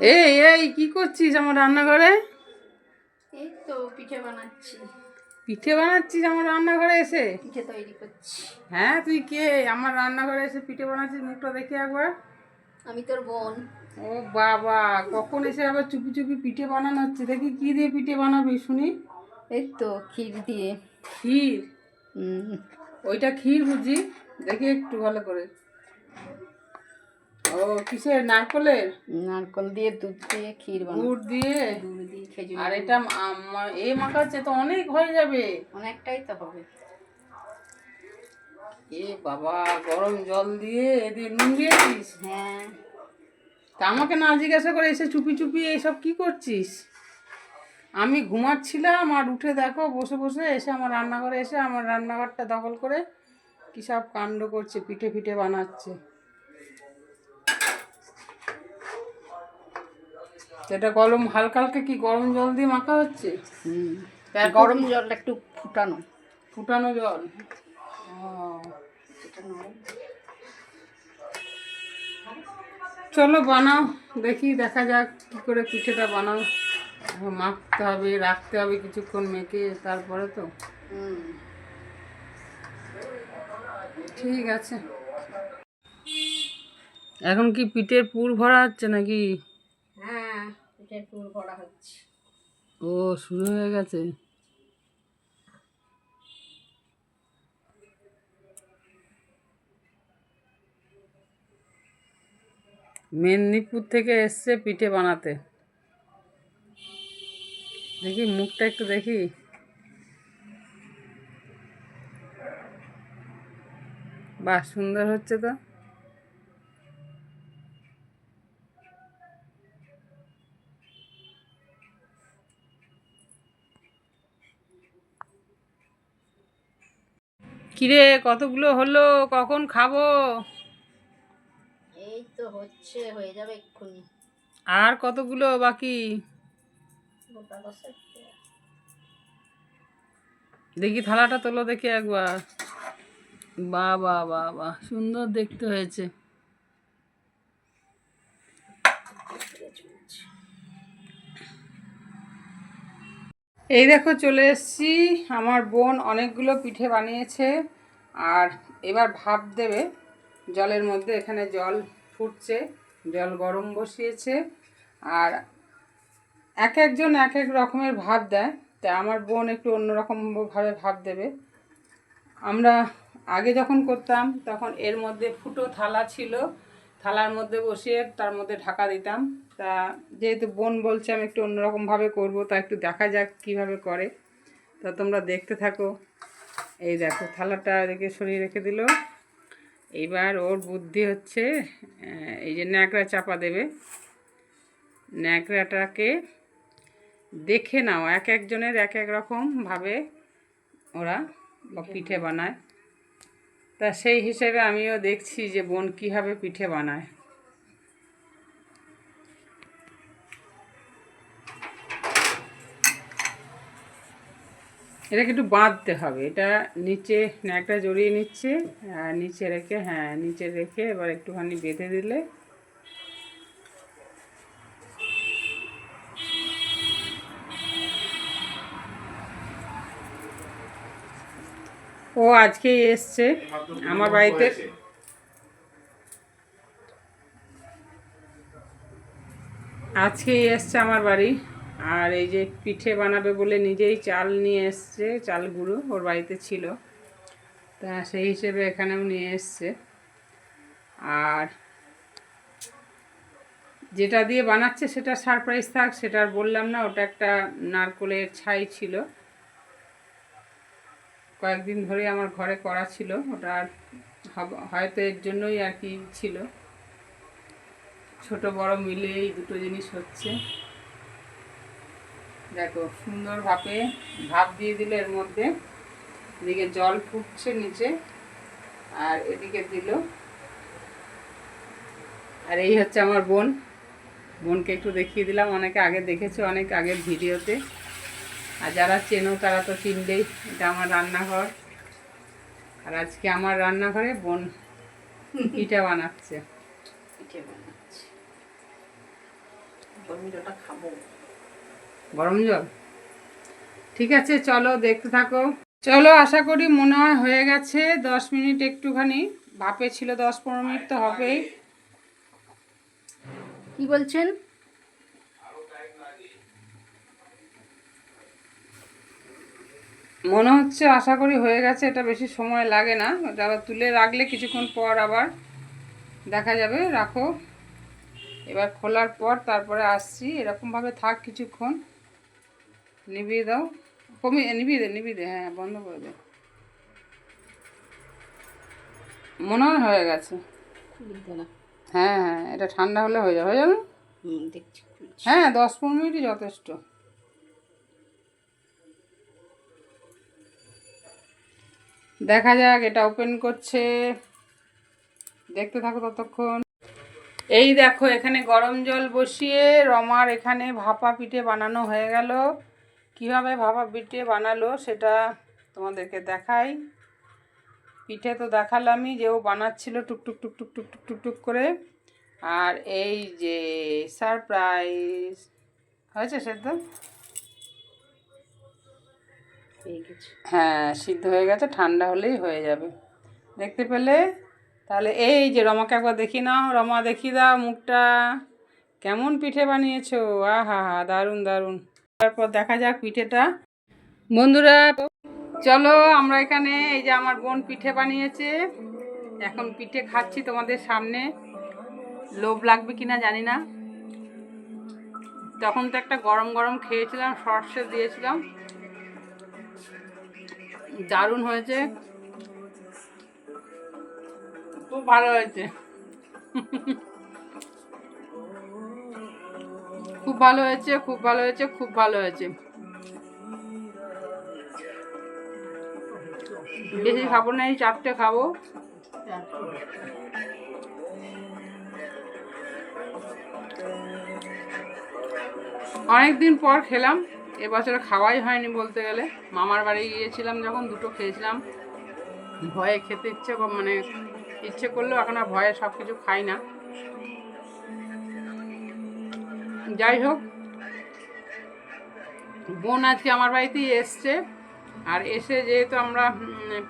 এই এই কি করছিস আমার রান্নাঘরে? এই তো পিঠে বানাচ্ছি। পিঠে বানাচ্ছিস আমার রান্নাঘরে এসে? পিঠে তৈরি করছি। হ্যাঁ তুই কে? আমার রান্নাঘরে এসে পিঠে বানাচ্ছিস মুখটা দেখে একবার। আমি তোর বোন। ও বাবা কখন এসে আবার চুপি চুপি পিঠে বানানো হচ্ছে? দেখি কি দিয়ে পিঠে বানাবি শুনি। এই তো ক্ষীর দিয়ে। ক্ষীর? ওইটা ক্ষীর বুঝি? দেখি একটু ভালো করে। ও কিসের? নারকলের? নারকল দিয়ে দুধ দিয়ে ক্ষীর গুড় দিয়ে? খেজুর আর এটা এ মাখাচ্ছে তো অনেক হয়ে যাবে। অনেকটাই তো হবে। এ বাবা গরম জল দিয়ে এ দিয়ে নুন দিয়েছিস? হ্যাঁ। তা আমাকে না জিজ্ঞাসা করে এসে চুপি চুপি এইসব কি করছিস? আমি ঘুমাচ্ছিলাম আর উঠে দেখো বসে বসে এসে আমার রান্নাঘরে এসে আমার রান্নাঘরটা দখল করে কী সব কাণ্ড করছে পিঠে পিঠে বানাচ্ছে। এটা গরম হালকা হালকা কি গরম জল দিয়ে মাখা হচ্ছে? গরম জলটা একটু ফুটানো। ফুটানো জল? চলো বানাও দেখি দেখা যাক কি করে পিঠেটা বানাও। মাখতে হবে রাখতে হবে কিছুক্ষণ মেখে তারপরে তো। ঠিক আছে। এখন কি পিঠের পুর ভরা হচ্ছে নাকি? হচ্ছে। ও, শুরু হয়ে গেছে? মেদিনীপুর থেকে এসছে পিঠে বানাতে। দেখি, মুখটা একটু দেখি। বাহ, সুন্দর হচ্ছে তো। কিরে কতগুলো হলো? কখন খাব? এই তো হচ্ছে হয়ে যাবে এক্ষুনি। আর কতগুলো বাকি? দেখি থালাটা তোলো দেখি একবার। বা বা বা বা সুন্দর দেখতে হয়েছে। এই দেখো চলে এসেছি। আমার বোন অনেকগুলো পিঠে বানিয়েছে আর এবার ভাপ দেবে। জলের মধ্যে এখানে জল ফুটছে, জল গরম বসিয়েছে আর এক একজন এক এক রকমের ভাব দেয়। তা আমার বোন একটু অন্যরকমভাবে ভাব দেবে। আমরা আগে যখন করতাম, তখন এর মধ্যে ফুটো থালা ছিল। থালার মধ্যে বসিয়ে তার মধ্যে ঢাকা দিতাম। তা যেহেতু বোন বলছে আমি একটু অন্যরকমভাবে করব তা একটু দেখা যাক কীভাবে করে। তা তোমরা দেখতে থাকো। এই দেখো থালাটা এদিকে সরিয়ে রেখে দিল। এইবার ওর বুদ্ধি হচ্ছে এই যে ন্যাকড়া চাপা দেবে। ন্যাকড়াটাকে দেখে নাও এক একজনের এক এক রকমভাবে ওরা বা পিঠে বানায়। তা সেই হিসেবে আমিও দেখছি যে বোন কীভাবে পিঠে বানায়। এটাকে একটু বাঁধতে হবে। এটা নিচে ন্যাকটা জড়িয়ে নিচ্ছে, আর নিচে রেখে হ্যাঁ নিচে রেখে এবার একটুখানি বেঁধে দিলে ও আজকেই এসছে আমার বাড়িতে। আজকেই এসছে আমার বাড়ি। আর এই যে পিঠে বানাবে বলে নিজেই চাল নিয়ে এসছে চাল গুঁড়ো ওর বাড়িতে ছিল। তা সেই হিসেবে এখানেও নিয়ে এসছে। আর যেটা দিয়ে বানাচ্ছে সেটা সারপ্রাইজ থাক, সেটা বললাম না, ওটা একটা নারকোলের ছাই ছিল। কয়েকদিন ধরে আমার ঘরে করা ছিল, ওটা হয়তো এর জন্যই আর কি ছিল। ছোট বড় মিলে এই দুটো জিনিস হচ্ছে। দেখো, সুন্দর ভাপে দিয়ে দিল এর মধ্যে। এদিকে জল ফুটছে নিচে, আর এদিকে দিল। আর এই হচ্ছে আমার বোন। বোনকে একটু দেখিয়ে দিলাম, অনেকে আগে দেখেছে, অনেক আগের ভিডিওতে। আর যারা চেনো, তারা তো চিনবেই, এটা আমার রান্নাঘর। আর আজকে আমার রান্নাঘরে বোন পিঠা বানাচ্ছে। পিঠে বানাচ্ছি। খাব। গরম জল? ঠিক আছে, চলো দেখতে থাকো। চলো, আশা করি মনে হয় হয়ে গেছে। দশ মিনিট একটুখানি। ভাপে ছিল দশ পনেরো মিনিট তো হবেই। কি বলছেন? মনে হচ্ছে আশা করি হয়ে গেছে, এটা বেশি সময় লাগে না। এটা আবার তুলে রাখলে কিছুক্ষণ পর আবার দেখা যাবে, রাখো। এবার খোলার পর তারপরে আসছি। এরকমভাবে থাক কিছুক্ষণ। নিভিয়ে দাও। কমিয়ে নিভিয়ে দে নিভিয়ে দে হ্যাঁ বন্ধ করে দে। মনে হয় হয়ে গেছে। হ্যাঁ হ্যাঁ এটা ঠান্ডা হলে হয়ে যাবে হয়ে যাবে। হ্যাঁ দশ পনেরো মিনিটই যথেষ্ট। দেখা যাক এটা ওপেন করছে। দেখতে থাকো ততক্ষণ। এই দেখো এখানে গরম জল বসিয়ে রমার এখানে ভাপা পিঠে বানানো হয়ে গেল। কীভাবে ভাপা পিঠে বানালো সেটা তোমাদেরকে দেখাই। পিঠে তো দেখালামই যে ও বানাচ্ছিল টুকটুক টুকটুক টুকটুক টুকটুক করে। আর এই যে সারপ্রাইজ হয়েছে সেদ্ধ? হ্যাঁ সিদ্ধ হয়ে গেছে ঠান্ডা হলেই হয়ে যাবে। দেখতে পেলে? তাহলে এই যে রমাকে একবার দেখি নাও রমা দেখি দাও মুখটা। কেমন পিঠে বানিয়েছো? আহা হা দারুণ দারুণ। তারপর দেখা যাক পিঠেটা। বন্ধুরা, চলো আমরা এখানে এই যে আমার বোন পিঠে বানিয়েছে। এখন পিঠে খাচ্ছি তোমাদের সামনে। লোভ লাগবে কিনা জানি না। তখন তো একটা গরম গরম খেয়েছিলাম, সর্ষে দিয়েছিলাম। দারুণ হয়েছে। খুব ভালো হয়েছে। খুব ভালো হয়েছে, খুব ভালো হয়েছে, খুব ভালো হয়েছে। বেশি খাব না, এই চারটে খাব। অনেকদিন পর খেলাম, এবছর খাওয়াই হয়নি বলতে গেলে। মামার বাড়ি গিয়েছিলাম যখন, দুটো খেয়েছিলাম। ভয়ে খেতে ইচ্ছে মানে ইচ্ছে করলেও এখন আর ভয়ে সব কিছু খাই না। যাই হোক, বোন আজকে আমার বাড়িতেই এসছে। আর এসে যেহেতু আমরা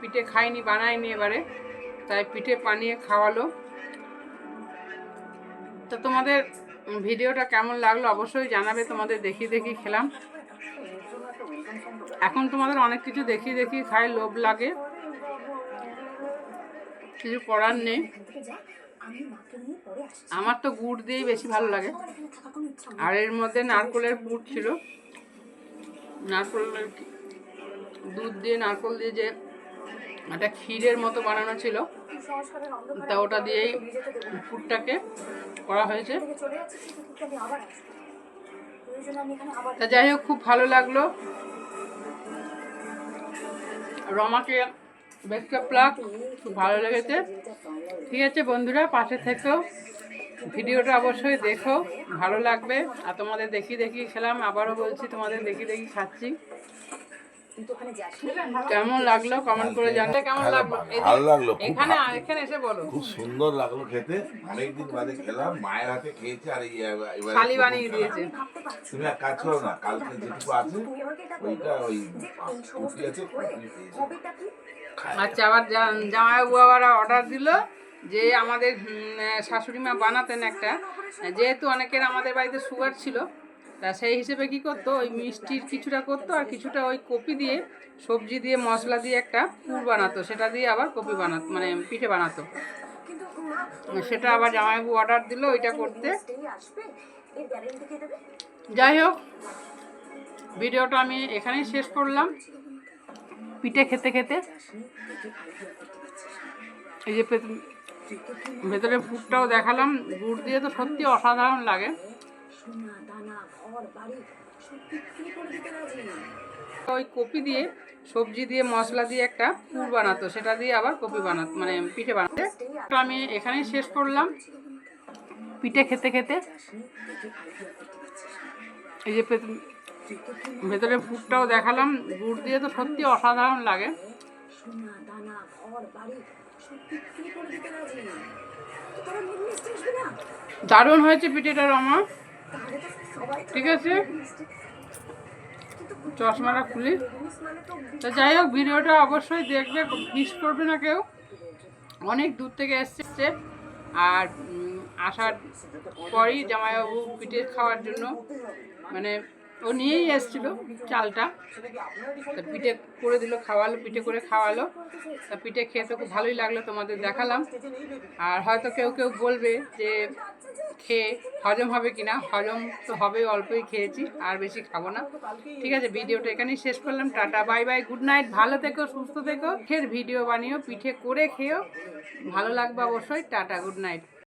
পিঠে খাইনি, বানাইনি এবারে, তাই পিঠে পানিয়ে খাওয়ালো। তো তোমাদের ভিডিওটা কেমন লাগল অবশ্যই জানাবে, তোমাদের দেখি দেখি খেলাম। এখন তোমাদের অনেক কিছু দেখি দেখি খাই, লোভ লাগে। কিছু করার নেই। আমার তো গুড় দিয়েই বেশি ভালো লাগে। আর এর মধ্যে নারকলের পুর ছিল। নারকলের দুধ দিয়ে নারকল দিয়ে যে একটা ক্ষীরের মতো বানানো ছিল তা ওটা দিয়েই পুরটাকে করা হয়েছে। তা যাই হোক খুব ভালো লাগল। রমাকে বেস্ট অফ লাক খুব ভালো লেগেছে। ঠিক আছে বন্ধুরা পাশে থেকেও ভিডিওটা অবশ্যই দেখো ভালো লাগবে। আর তোমাদের দেখি দেখি খেলাম আবারও বলছি তোমাদের দেখি দেখি খাচ্ছি। কেমন লাগল কমেন্ট করে জানতে? কেমন লাগল। ভালো লাগল এখানে এখানে এসে বলো। খুব সুন্দর লাগল খেতে। অনেকদিন বাদে খেলাম মায়ের হাতে খেয়েছি আর এবারে শালি বানিয়ে দিয়েছে। তুমি এক কাজ করো না কালকে যেটুকু আছে ওইটা ওই আছে। আচ্ছা আবার জামাইবাবু আবার অর্ডার দিল যে আমাদের শাশুড়ি মা বানাতেন একটা। যেহেতু অনেকের আমাদের বাড়িতে সুগার ছিল, তা সেই হিসেবে কি করতো? ওই মিষ্টির কিছুটা করতো আর কিছুটা ওই কপি দিয়ে, সবজি দিয়ে, মশলা দিয়ে একটা পুর বানাতো। সেটা দিয়ে আবার কপি বানাতো মানে পিঠে বানাতো। সেটা আবার জামাইবাবু অর্ডার দিল ওইটা করতে। যাই হোক, ভিডিওটা আমি এখানেই শেষ করলাম। পিঠে খেতে খেতে এই যে ভেতরে পুরটাও দেখালাম। গুড় দিয়ে তো সত্যি অসাধারণ লাগে। ওই কপি দিয়ে, সবজি দিয়ে, মশলা দিয়ে একটা পুর বানাতো। সেটা দিয়ে আবার কপি বানাতো মানে পিঠে বানাতে। আমি এখানেই শেষ করলাম। পিঠে খেতে খেতে এই যে ভেতরে পুরটাও দেখালাম। গুড় দিয়ে তো সত্যি অসাধারণ লাগে। দারুণ হয়েছে পিঠেটা রমা। ঠিক আছে। চশমাটা খুলি। তো যাই হোক ভিডিওটা অবশ্যই দেখবে মিস করবে না কেউ। অনেক দূর থেকে এসছে। আর আসার পরই জামাইবাবু পিঠে খাওয়ার জন্য মানে ও নিয়েই এসেছিল চালটা। তা পিঠে করে দিল, খাওয়ালো, পিঠে করে খাওয়ালো। তা পিঠে খেয়ে তো খুব ভালোই লাগল তোমাদের দেখালাম। আর হয়তো কেউ কেউ বলবে যে খেয়ে হজম হবে কিনা। হজম তো হবে, অল্পই খেয়েছি, আর বেশি খাব না। ঠিক আছে, ভিডিওটা এখানেই শেষ করলাম। Tata, bye bye, good night, ভালো থেকো, সুস্থ থেকো। ফের ভিডিও বানিও, পিঠে করে খেয়েও ভালো লাগবে অবশ্যই। Tata, good night.